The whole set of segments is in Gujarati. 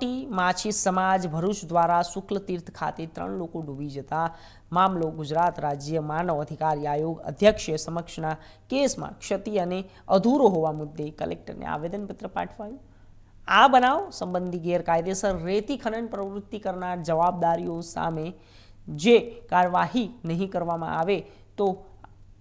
હાસોટી માછી સમાજ ભરૂચ દ્વારા શુક્લ તીર્થ ખાતે ત્રણ લોકો ડૂબી જતા મામલો ગુજરાત રાજ્ય માનવ અધિકાર આયોગ અધ્યક્ષ સમક્ષના કેસમાં ક્ષતિ અને અધૂરો હોવા મુદ્દે કલેક્ટરને આવેદનપત્ર પાઠવાયું. આ બનાવ સંબંધી ગેરકાયદેસર રેતી ખનન પ્રવૃત્તિ કરનાર જવાબદારીઓ સામે જે કાર્યવાહી નહીં કરવામાં આવે તો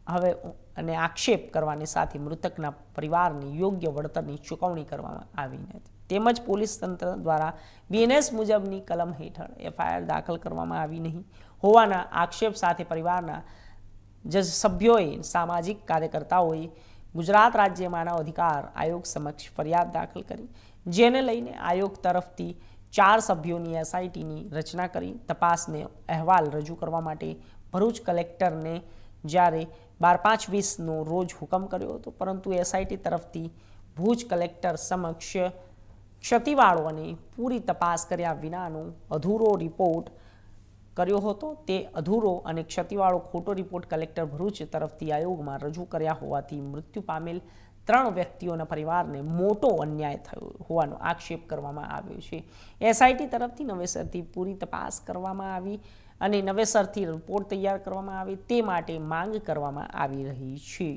હવે અને આક્ષેપ કરવાની સાથે મૃતકના પરિવારને યોગ્ય વળતરની ચૂકવણી કરવામાં આવી નથી. તેમજ પોલીસ તંત્ર દ્વારા બીએનએસ મુજબની કલમ હેઠળ એફઆઈઆર દાખલ કરવામાં આવી નહીં. હોવાના આક્ષેપ સાથે પરિવારના જ સભ્યોએ સામાજિક કાર્યકર્તાઓએ ગુજરાત રાજ્ય માનવ અધિકાર આયોગ સમક્ષ ફરિયાદ દાખલ કરી, જેને લઈને આયોગ તરફથી ચાર સભ્યોની એસઆઈટીની રચના કરી, તપાસને અહેવાલ રજૂ કરવા માટે ભરૂચ કલેક્ટરને જ્યારે બાર પાંચ વીસનો રોજ હુકમ કર્યો હતો, પરંતુ એસઆઈટી તરફથી ભુજ કલેક્ટર સમક્ષ ક્ષતિવાળોને પૂરી તપાસ કર્યા વિનાનો અધૂરો રિપોર્ટ કર્યો હતો. તે અધૂરો અને ક્ષતિવાળો ખોટો રિપોર્ટ કલેક્ટર ભરૂચ તરફથી આયોગમાં રજૂ કર્યા હોવાથી મૃત્યુ પામેલ ત્રણ વ્યક્તિઓના પરિવારને મોટો અન્યાય થયો હોવાનો આક્ષેપ કરવામાં આવ્યો છે. એસઆઈટી તરફથી નવેસરથી પૂરી તપાસ કરવામાં આવી અને નવેસરથી રિપોર્ટ તૈયાર કરવામાં આવે તે માટે માંગ કરવામાં આવી રહી છે.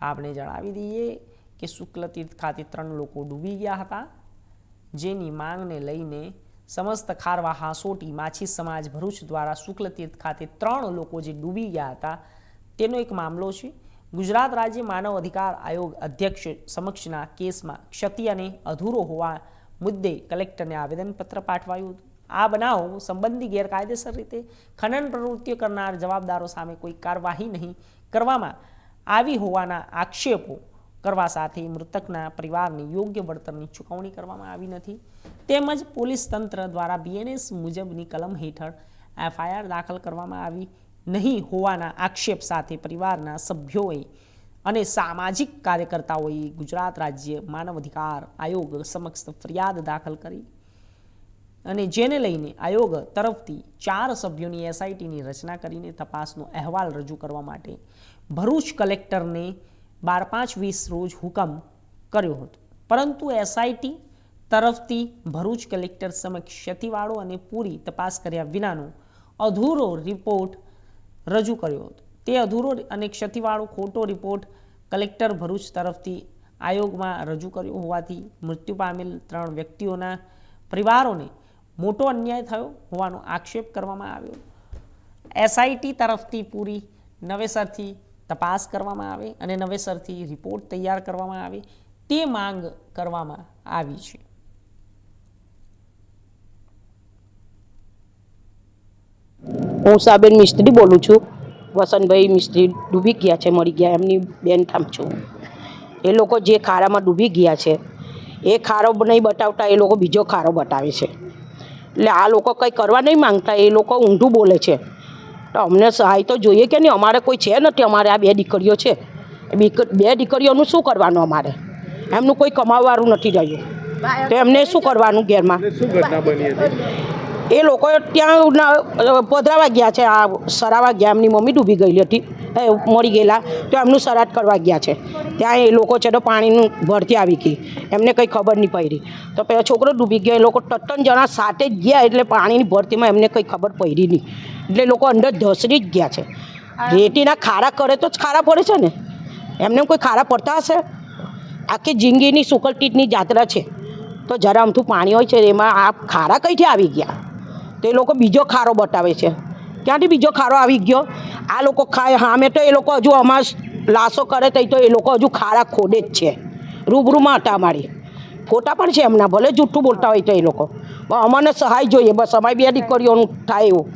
આપણે જણાવી દઈએ કે શુક્લ તીર્થ ખાતે ત્રણ લોકો ડૂબી ગયા હતા. જેની માંગને લઈને સમસ્ત ખારવા હાસોટી માછી સમાજ ભરૂચ દ્વારા શુક્લ તીર્થ ખાતે ત્રણ લોકો જે ડૂબી ગયા હતા, તેનો એક મામલો છે. ગુજરાત રાજ્ય માનવ અધિકાર આયોગ અધ્યક્ષ સમક્ષના કેસમાં ક્ષતિ અને અધૂરો હોવા મુદ્દે કલેક્ટરને આવેદનપત્ર પાઠવાયું હતું. આ બનાવ સંબંધી ગેરકાયદેસર રીતે ખનન પ્રવૃત્તિઓ કરનાર જવાબદારો સામે કોઈ કાર્યવાહી નહીં કરવામાં આવી હોવાના આક્ષેપો કરવા સાથે મૃતકના પરિવારને યોગ્ય વળતરની ચૂકવણી કરવામાં આવી નથી. તેમજ પોલીસ તંત્ર દ્વારા બીએનએસ મુજબની કલમ હેઠળ એફઆઈઆર દાખલ કરવામાં આવી નહીં હોવાના આક્ષેપ સાથે પરિવારના સભ્યોએ અને સામાજિક કાર્યકર્તાઓએ ગુજરાત રાજ્ય માનવ અધિકાર આયોગ સમક્ષ ફરિયાદ દાખલ કરી અને જેને લઈને આયોગ તરફથી ચાર સભ્યોની એસઆઈટીની રચના કરીને તપાસનો અહેવાલ રજૂ કરવા માટે ભરૂચ કલેક્ટરને બાર પાંચ વીસ રોજ હુકમ કર્યો હતો. પરંતુ એસઆઈટી તરફથી ભરૂચ કલેક્ટર સમક્ષ ક્ષતિવાળો અને પૂરી તપાસ કર્યા વિનાનો અધૂરો રિપોર્ટ રજૂ કર્યો હતો. તે અધૂરો અને ક્ષતિવાળો ખોટો રિપોર્ટ કલેક્ટર ભરૂચ તરફથી આયોગમાં રજૂ કર્યો હોવાથી મૃત્યુ પામેલ ત્રણ વ્યક્તિઓના પરિવારોને મોટો અન્યાય થયો હોવાનો આક્ષેપ કરવામાં આવ્યો. એસઆઈટી તરફથી પૂરી નવેસરથી તપાસ કરવામાં આવે અને નવેસરથી રિપોર્ટ તૈયાર કરવામાં આવે તે માંગ કરવામાં આવી છે. હું સાબેન મિસ્ત્રી બોલું છું. વસંતભાઈ મિસ્ત્રી ડૂબી ગયા છે મરી ગયા. એમની બેન થામ છું. એ લોકો જે ખારામાં ડૂબી ગયા છે, એ ખારો નહીં બતાવતા, એ લોકો બીજો ખારો બતાવે છે. એટલે આ લોકો કંઈ કરવા નહીં માંગતા. એ લોકો ઊંધું બોલે છે. અમને સહાય તો જોઈએ કે નહીં. અમારે કોઈ છે નથી. અમારે આ બે દીકરીઓ છે. બે દીકરીઓનું શું કરવાનું અમારે? એમનું કોઈ કમાવવાનું નથી રહ્યું. તો એમને શું કરવાનું ઘેરમાં? એ લોકો ત્યાં પધરાવા ગયા છે. આ સરાવા ગયા. એમની મમ્મી ડૂબી ગયેલી હતી. મરી ગયેલા તો એમનું સરાટ કરવા ગયા છે. ત્યાં એ લોકો છે તો પાણીનું ભરતી આવી ગઈ. એમને કંઈ ખબર નહીં પડી. તો પહેલાં છોકરો ડૂબી ગયો એ લોકો ત્રણ જણા સાથે જ ગયા એટલે પાણીની ભરતીમાં એમને કંઈ ખબર પડી નહીં. એટલે એ લોકો અંદર ધસરી જ ગયા છે. રેતીના ખારા કરે તો જ ખારા પડે છે ને? એમને કોઈ ખારા પડતા હશે? આખી જિંદગીની સુકલટીટની જાત્રા છે. તો જરા અમથું પાણી હોય છે એમાં આ ખારા કઈથી આવી ગયા? તો એ લોકો બીજો ખારો બતાવે છે. ક્યાંથી બીજો ખારો આવી ગયો? આ લોકો ખાય સામે તો એ લોકો હજુ અમાર લાશો કરે તઈ તો એ લોકો હજુ ખારા ખોડે જ છે. રૂબરૂમાં હતા અમારી ફોટા પણ છે એમના, ભલે જૂઠું બોલતા હોય તો એ લોકો. અમને સહાય જોઈએ, બસ અમારી બે દીકરીઓનું થાય એવું.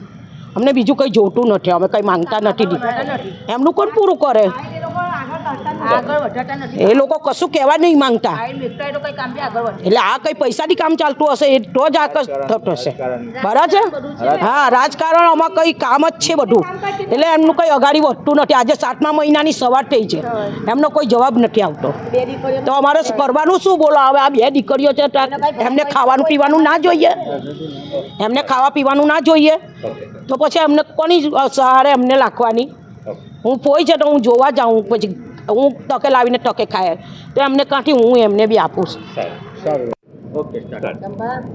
અમને બીજું કંઈ જોતું નથી, અમે કંઈ માંગતા નથી એમનું કોણ પૂરું કરે? એ લોકો કશું કહેવા નહીં માંગતા. એટલે આ કઈ પૈસાથી કામ ચાલતું હશે એ તો જ આ થતું હશે. બરાબર છે? હા રાજકારણ આમાં કઈ કામ જ છે બધું. એટલે એમનું કઈ અગાડી વધતું નથી. આજે સાતમા મહિનાની સવાર થઈ છે. એમનો કોઈ જવાબ નથી આવતો. તો અમારે કરવાનું શું બોલો? હવે આ બે દીકરીઓ છે એમને ખાવાનું પીવાનું ના જોઈએ? એમને ખાવા પીવાનું ના જોઈએ? તો પછી એમને કોની સહારે એમને લાખવાની? હું ફોઈ છે તો હું જોવા જાઉં. પછી હું તકે લાવીને તકે ખાય. તો એમને કાંઠી હું એમને બી આપું છું. સારું ઓકે સ્ટાર્ટ.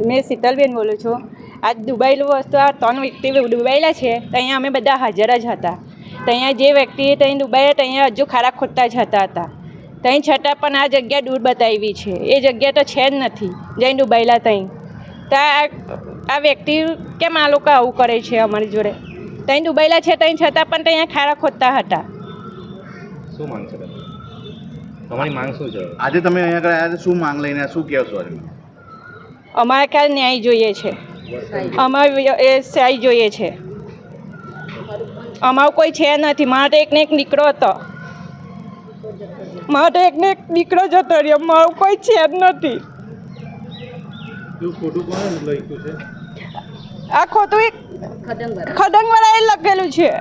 મેં શીતલબેન બોલું છું. આજ દુબઈ વસ્તુ આ ત્રણ વ્યક્તિ દુબઈલા છે તો અહીંયા અમે બધા હાજર જ હતા. તો અહીંયા જે વ્યક્તિ ત્યાં દુબઈ ત્યાં હજુ ખારા ખોટતા જ હતા હતા ત્યાં છતાં પણ આ જગ્યા દૂર બતાવી છે. એ જગ્યા તો છે જ નથી જઈને દુબઈલા ત્યાં તો આ આ વ્યક્તિ કેમ આ લોકો આવું કરે છે અમારી જોડે? ત્યાં દુબઈલા છે ત્યાં છતાં પણ ત્યાં ખારા ખોદતા હતા. શું માંગ છે તમારી માંગ શું છે? આજે તમે અહીંયા આગળ આવ્યા શું માંગ લઈને શું કહેશો આજે? અમારે ક્યાં ન્યાય જોઈએ છે. અમારે એ સહાય જોઈએ છે. અમારો કોઈ છે નથી. મારે તો એકને એક નીકળો હતો. માટે એકને એક દીકરો જતો રહ્યો. મારો કોઈ છે જ નથી. આ ખોટું એક ખડંગવાળાએ લખેલું છે.